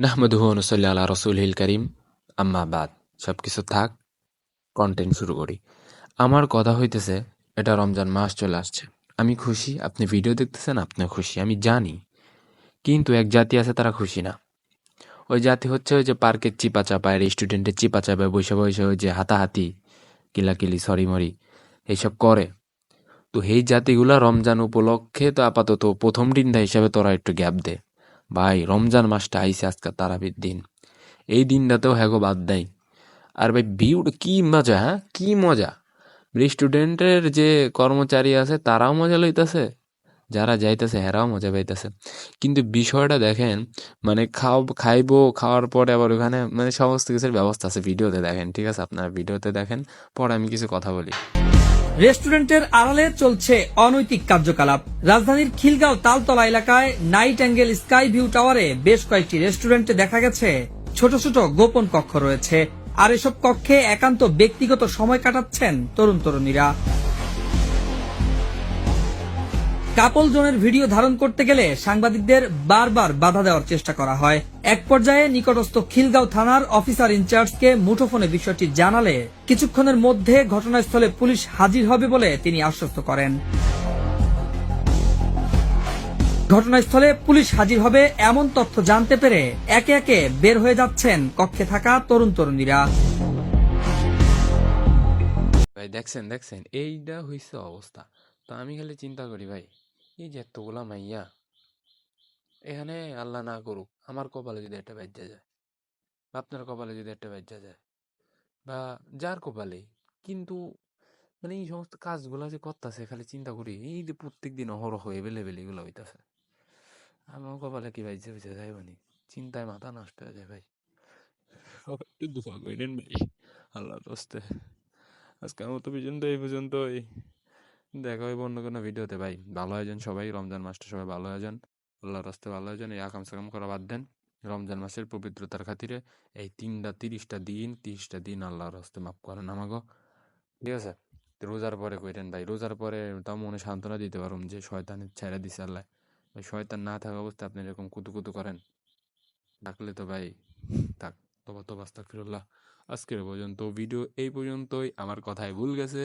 নাহমাদুহু অনুসল্লি আলা রসুলহিল করিম। আম্মা বাদ সব কিছু থাক কন্টেন্ট শুরু করি। আমার কথা হইতেছে, এটা রমজান মাস চলে আসছে। আমি খুশি, আপনি ভিডিও দেখতেছেন আপনি খুশি, আমি জানি। কিন্তু এক জাতি আছে, তারা খুশি না। ওই জাতি হচ্ছে ওই যে পার্কের চিপা চাপায় রেস্টুরেন্টের চিপা চাপায় বসে বসে ওই যে হাতাহাতি, কিলাকিলি সরি মরি এইসব করে। তো এই জাতিগুলা রমজান উপলক্ষে তো আপাতত প্রথম দিনটা হিসাবে তোরা একটু গ্যাপ দে। ভাই, রমজান মাসটা আইসে আজকে তারাবির দিন। এই দিনটাতেও হ্যাগো বাদ দেয় আর ভাই ভিউটা কি মজা হ্যাঁ? কি মজা? রেস্টুরেন্টের যে কর্মচারী আছে, তারাও মজা লইতেছে। যারা যাইতেছে, হেরাও মজা পাইতেছে। কিন্তু বিষয়টা দেখেন মানে খাও, খাইবো, খাওয়ার পরে আবার ওখানে মানে সমস্ত কিছুর ব্যবস্থা আছে। ভিডিওতে দেখেন, ঠিক আছে? আপনারা ভিডিওতে দেখেন, পরে আমি কিছু কথা বলি। রেস্টুরেন্টের আড়ালে চলছে অনৈতিক কার্যকলাপ। রাজধানীর খিলগাঁও তালতলা এলাকায় নাইট অ্যাঙ্গেল স্কাই ভিউ টাওয়ারে বেশ কয়েকটি রেস্টুরেন্টে দেখা গেছে ছোট ছোট গোপন কক্ষ রয়েছে। আর এসব কক্ষে একান্ত ব্যক্তিগত সময় কাটাচ্ছেন তরুণ তরুণীরা। কাপল জোনের ভিডিও ধারণ করতে গেলে সাংবাদিকদের বারবার বাধা দেওয়ার চেষ্টা করা হয়। এক পর্যায়ে নিকটস্থ খিলগাঁও থানার অফিসার ইনচার্জকে মুঠোফোনে বিষয়টি জানালে কিছুক্ষণের মধ্যে ঘটনাস্থলে পুলিশ হাজির হবে বলে তিনি আশ্বস্ত করেন। ঘটনাস্থলে পুলিশ হাজির হবে এমন তথ্য জানতে পেরে একে একে বের হয়ে যাচ্ছেন কক্ষে থাকা তরুণ তরুণীরা। ভাই, দেখছেন দেখছেন এইটা হইছে অবস্থা। তো আমি খালি চিন্তা করি ভাই এই যে এতগুলা মাইয়া, এখানে আল্লাহ না করুক, আমার কপালে যদি একটা বাজ্যা যায়, বা আপনার কপালে যদি একটা বাজ্যা যায়, বা যার কপালে, কিন্তু মানে এই সমস্ত কাজগুলো যে করতেছে, খালি চিন্তা করি, এই যে প্রত্যেক দিন অহরহ এভেলেবেল এগুলো হইতাছে, আমার কপালে কি বাজ্যা হয়েছে যাই মানে? চিন্তায় মাথা নষ্ট হয়ে যায় ভাই। একটু দোয়া করেন আজকে আমার তো পর্যন্ত, এই পর্যন্তই। দেখা হইব অন্য কোনো ভিডিওতে, ভাই। ভালো আয়োজন সবাই, রমজান মাসটা সবাই ভালো আয়োজন। আল্লাহর রাস্তে ভালো আয়োজন, এই আকাম সাকাম করা বাদ দেন। রমজান মাসের পবিত্রতার খাতিরে এই তিনটা, তিরিশটা দিন তিরিশটা দিন আল্লাহর রাস্তে মাফ করেন আমাকে ঠিক আছে? রোজার পরে কইরেন, ভাই, রোজার পরে তাও মনে সান্ত্বনা দিতে পারুম যে শয়তানের ছেড়ে দিছে আল্লাহ। ভাই, শয়তান না থাকা অবস্থায় আপনি এরকম কুতু কুতু করেন। ডাকলে তো ভাই, থাক। তো ফিরুল্লাহ আজকের পর্যন্ত ভিডিও এই পর্যন্তই। আমার কথায় ভুল গেছে।